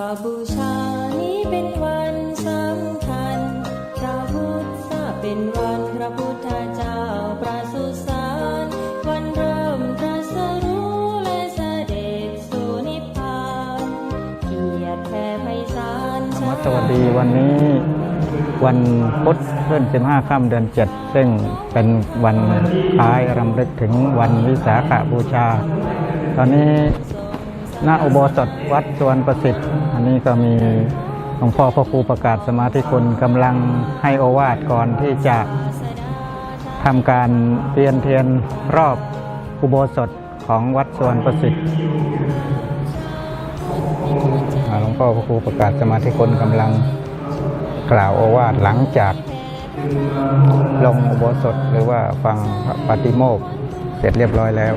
ขบูชานี้เป็นวันสำคัญพระพุทธเป็นวันพระพุทธเจ้าประสูติสาร วันเริ่มตรัสรู้และเสด็จสู่นิพพานเกียรติแผ่ไพศาลธรรมสวัสดีวันนี้วันพุธขึ้น 15 ค่ำเดือน 7 ซึ่งเป็นวันคล้ายรำลึกถึงวันวิสาขบูชา ตอนนี้ หน้าอุโบสถวัดสวนประสิทธิ์ อันนี้ก็มีหลวงพ่อพระครูประกาศสมาธิคุณกำลังให้โอวาทก่อนที่จะทำการเปลี่ยนเทียนรอบอุโบสถของวัดสวนประสิทธิ์หลวงพ่อพระครูประกาศสมาธิคนกำลังกล่าวโอวาทหลังจากลงอุโบสถหรือว่าฟังปฏิโมกเสร็จเรียบร้อยแล้ว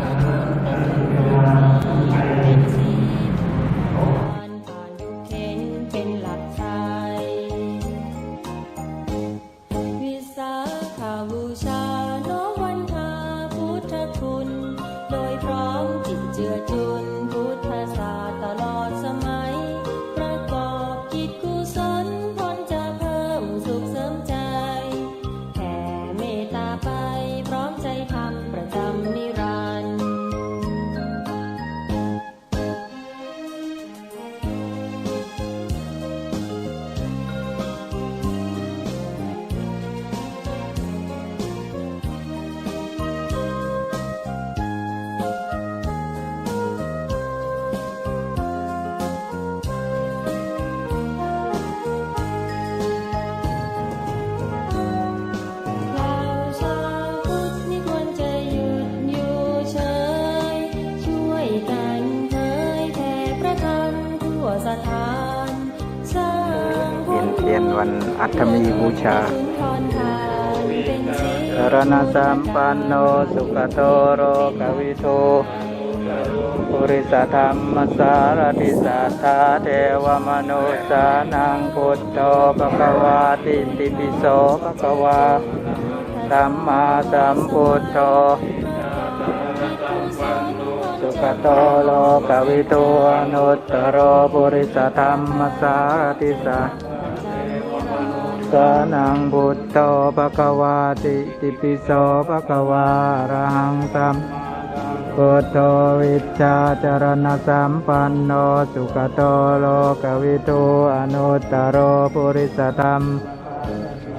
อ เทียนวันอัฐมีบูชาสุนทรทานเป็นศีสลรณสัมปันโนสุขโตโรกวิโทปุริสธรรมสารติสัทธาเทวมนุษสานังพุทโธภควาติติปิโสภควาสัมมาสัมพุทโธสุขโตโลกวิทูอนุตตรปุริสธรรมสารติสัท สานังบุตโตภควาติติปิโสภควาอรหังสัมพุทโธวิชาจารณสัมปันโนสุขโตโลกวิทูอนุตตรปุริสธรรม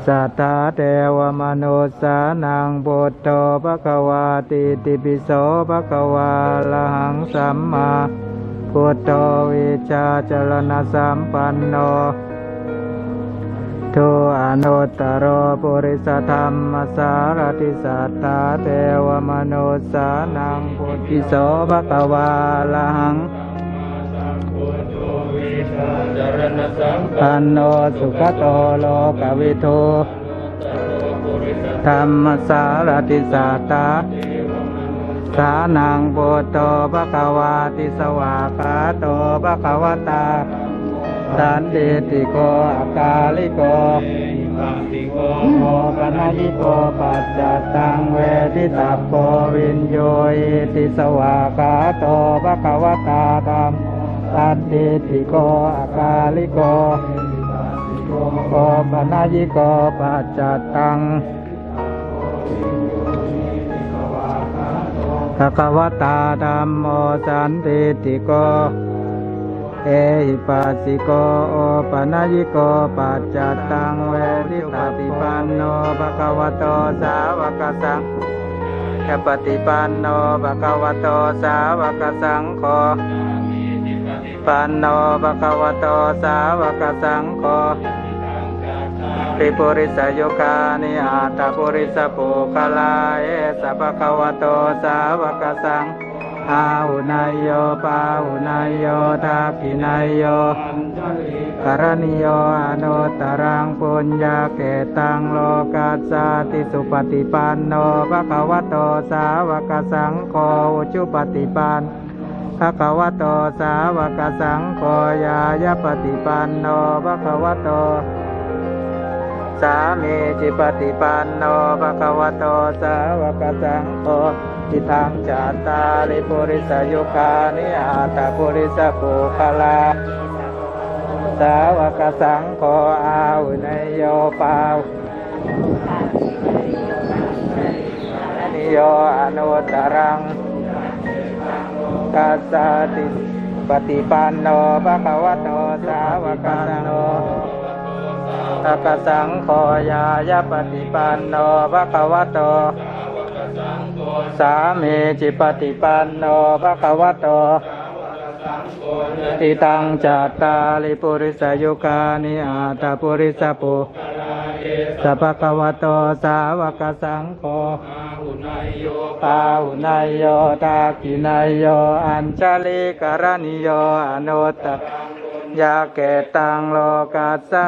สัทธาเทวมนุษสานังบุตโตภควาติติปิโสภควาละหังสัมมาพุทโธวิชาจรณสัมปันโน ทุอนุตตรปุริสธรรมสารติสัทธาเทวมนุษสานังพุทธิโสภควาลังปันโนสุขโตโลกวิทูธรรมสารติสัตตาสานังโพโตภะคะวาติสวากาโตภะคะวตา สันติติโกอากาลิโกโมปนายิโกปัจจตังเวทิตาโพวินโยอิติสวากาโตภะคะวตาธรรมสันติติโกอากาลิโกโอปนายิโกปัจจตังภะคะวตาธัมโมสันติติโก เอหิปัสสิโกโอปะนะยิโกปัจจัตตังเวทิตาติปันโนภะคะวะโตสาวกสังฆปฏิปันโนภะคะวะโตสาวกสังโฆปันโนภะคะวะโตสาวกสังโฆติปุริสยุคานิอาตาปุริสปุคลาเอสัพพะวะโตสาวกสัง อาหุนายโยปาหุนายโยทักขินายโยกรณิโยอนุตรังปุญญาเกตังโลกัสสาติสุปฏิปันโนภะคะวะโตสาวกสังโฆจุปฏิปันภะคะวะโตสาวกสังโฆยายปฏิปันโนภะคะวะโตสามีจิปฏิปันโนภะคะวะโตสาวกสังโฆ ทิทังจัตตาลิปุริสยุคานิอาตาปุริสปุคลาสาวกสังโฆอาหุเนโยปาวนิโยอนุตตรังกัสสติปฏิปันโนภะคะวะโตสาวกสังโฆตักสังโฆยายปฏิปันโนภะคะวะโต สามีจิปฏิปันโนภะคะวะโตอิตังจัตตาลิปุริสยุคานิอาตาปุริสปุสัพพะคะวะโตสาวกสังโฆปาหุนายโยตากินายโยอัญชลิกรณิโยอนุตตยาเกตังโลกัสสา